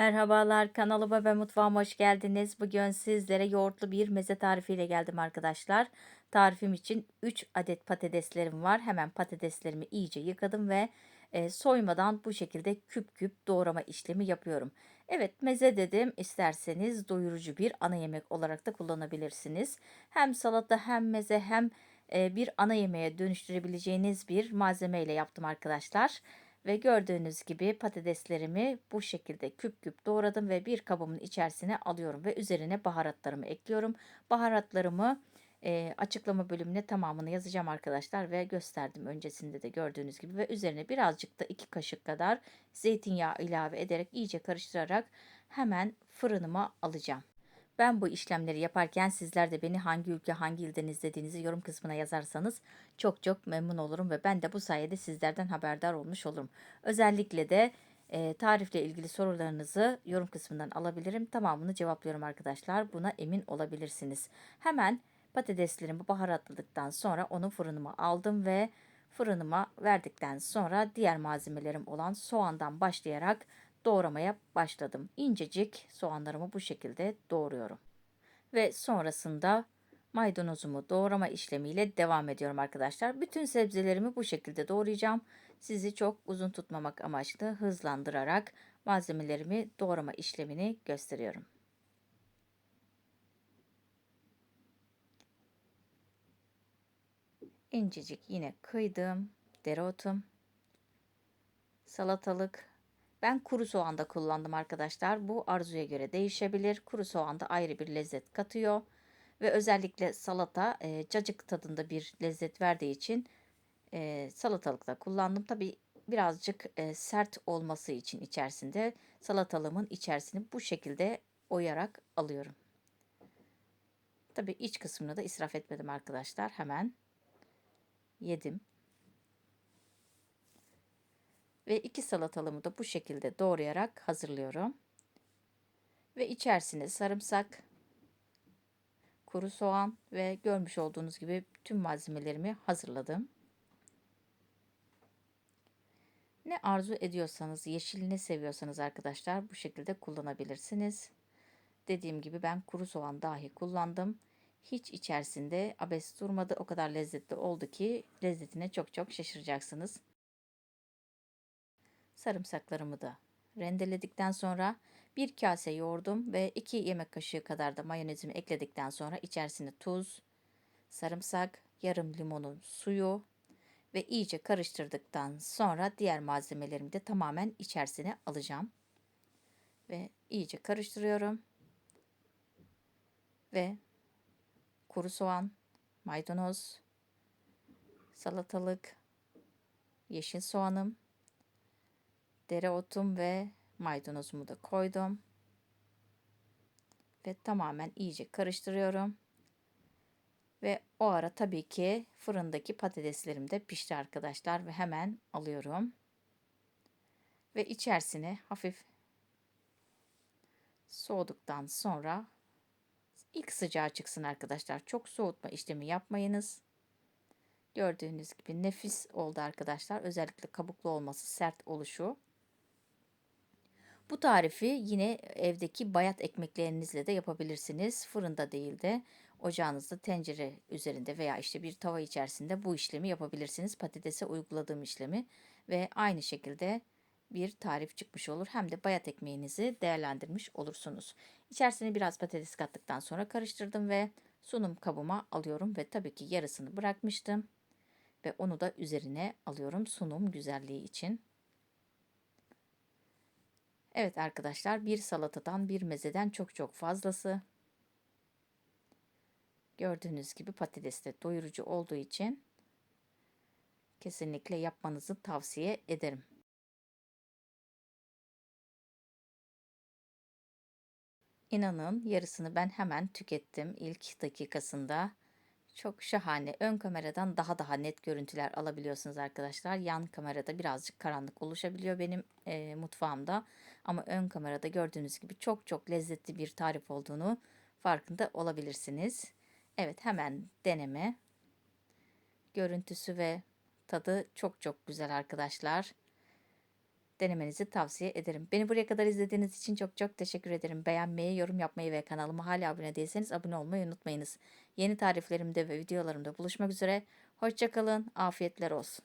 Merhabalar kanalıma ve mutfağıma hoş geldiniz. Bugün sizlere yoğurtlu bir meze tarifiyle geldim arkadaşlar. Tarifim için 3 adet patateslerim var. Hemen patateslerimi iyice yıkadım ve e, soymadan bu şekilde küp küp doğrama işlemi yapıyorum. Evet meze dedim isterseniz doyurucu bir ana yemek olarak da kullanabilirsiniz. Hem salata hem meze hem e, bir ana yemeğe dönüştürebileceğiniz bir malzemeyle yaptım arkadaşlar. Ve gördüğünüz gibi patateslerimi bu şekilde küp küp doğradım ve bir kabımın içerisine alıyorum ve üzerine baharatlarımı ekliyorum. Baharatlarımı e, açıklama bölümüne tamamını yazacağım arkadaşlar ve gösterdim öncesinde de gördüğünüz gibi ve üzerine birazcık da iki kaşık kadar zeytinyağı ilave ederek iyice karıştırarak hemen fırınıma alacağım. Ben bu işlemleri yaparken sizler de beni hangi ülke, hangi ilden izlediğinizi yorum kısmına yazarsanız çok çok memnun olurum ve ben de bu sayede sizlerden haberdar olmuş olurum. Özellikle de e, tarifle ilgili sorularınızı yorum kısmından alabilirim. Tamamını cevaplıyorum arkadaşlar. Buna emin olabilirsiniz. Hemen patateslerimi baharatladıktan sonra onu fırınıma aldım ve fırınıma verdikten sonra diğer malzemelerim olan soğandan başlayarak doğramaya başladım. İncecik soğanlarımı bu şekilde doğruyorum. Ve sonrasında maydanozumu doğrama işlemiyle devam ediyorum arkadaşlar. Bütün sebzelerimi bu şekilde doğrayacağım. Sizi çok uzun tutmamak amaçlı hızlandırarak malzemelerimi doğrama işlemini gösteriyorum. İncecik yine kıydım. Dereotum, salatalık, ben kuru soğan da kullandım arkadaşlar. Bu arzuya göre değişebilir. Kuru soğan da ayrı bir lezzet katıyor. Ve özellikle salata e, cacık tadında bir lezzet verdiği için e, salatalık kullandım. Tabi birazcık e, sert olması için içerisinde salatalığımın içerisini bu şekilde oyarak alıyorum. Tabi iç kısmını da israf etmedim arkadaşlar. Hemen yedim. Ve iki salatalımı da bu şekilde doğrayarak hazırlıyorum. Ve içerisine sarımsak, kuru soğan ve görmüş olduğunuz gibi tüm malzemelerimi hazırladım. Ne arzu ediyorsanız, yeşil ne seviyorsanız arkadaşlar bu şekilde kullanabilirsiniz. Dediğim gibi ben kuru soğan dahi kullandım. Hiç içerisinde abes durmadı. O kadar lezzetli oldu ki lezzetine çok çok şaşıracaksınız. Sarımsaklarımı da rendeledikten sonra bir kase yoğurdum ve 2 yemek kaşığı kadar da mayonezimi ekledikten sonra içerisine tuz, sarımsak, yarım limonun suyu ve iyice karıştırdıktan sonra diğer malzemelerimi de tamamen içerisine alacağım. Ve iyice karıştırıyorum. Ve kuru soğan, maydanoz, salatalık, yeşil soğanım, dereotum ve maydanozumu da koydum. Ve tamamen iyice karıştırıyorum. Ve o ara tabii ki fırındaki patateslerim de pişti arkadaşlar ve hemen alıyorum. Ve içerisine hafif soğuduktan sonra ilk sıcağı çıksın arkadaşlar. Çok soğutma işlemi yapmayınız. Gördüğünüz gibi nefis oldu arkadaşlar. Özellikle kabuklu olması, sert oluşu. Bu tarifi yine evdeki bayat ekmeklerinizle de yapabilirsiniz. Fırında değil de ocağınızda tencere üzerinde veya işte bir tava içerisinde bu işlemi yapabilirsiniz. Patatese uyguladığım işlemi ve aynı şekilde bir tarif çıkmış olur. Hem de bayat ekmeğinizi değerlendirmiş olursunuz. İçerisine biraz patates kattıktan sonra karıştırdım ve sunum kabıma alıyorum ve tabii ki yarısını bırakmıştım. Ve onu da üzerine alıyorum sunum güzelliği için. Evet arkadaşlar bir salatadan bir mezeden çok çok fazlası. Gördüğünüz gibi patates de doyurucu olduğu için kesinlikle yapmanızı tavsiye ederim. İnanın yarısını ben hemen tükettim ilk dakikasında. Çok şahane. Ön kameradan daha daha net görüntüler alabiliyorsunuz arkadaşlar. Yan kamerada birazcık karanlık oluşabiliyor benim e, mutfağımda. Ama ön kamerada gördüğünüz gibi çok çok lezzetli bir tarif olduğunu farkında olabilirsiniz. Evet hemen deneme. Görüntüsü ve tadı çok çok güzel arkadaşlar. Denemenizi tavsiye ederim. Beni buraya kadar izlediğiniz için çok çok teşekkür ederim. Beğenmeyi, yorum yapmayı ve kanalıma hala abone değilseniz abone olmayı unutmayınız. Yeni tariflerimde ve videolarımda buluşmak üzere. Hoşçakalın, afiyetler olsun.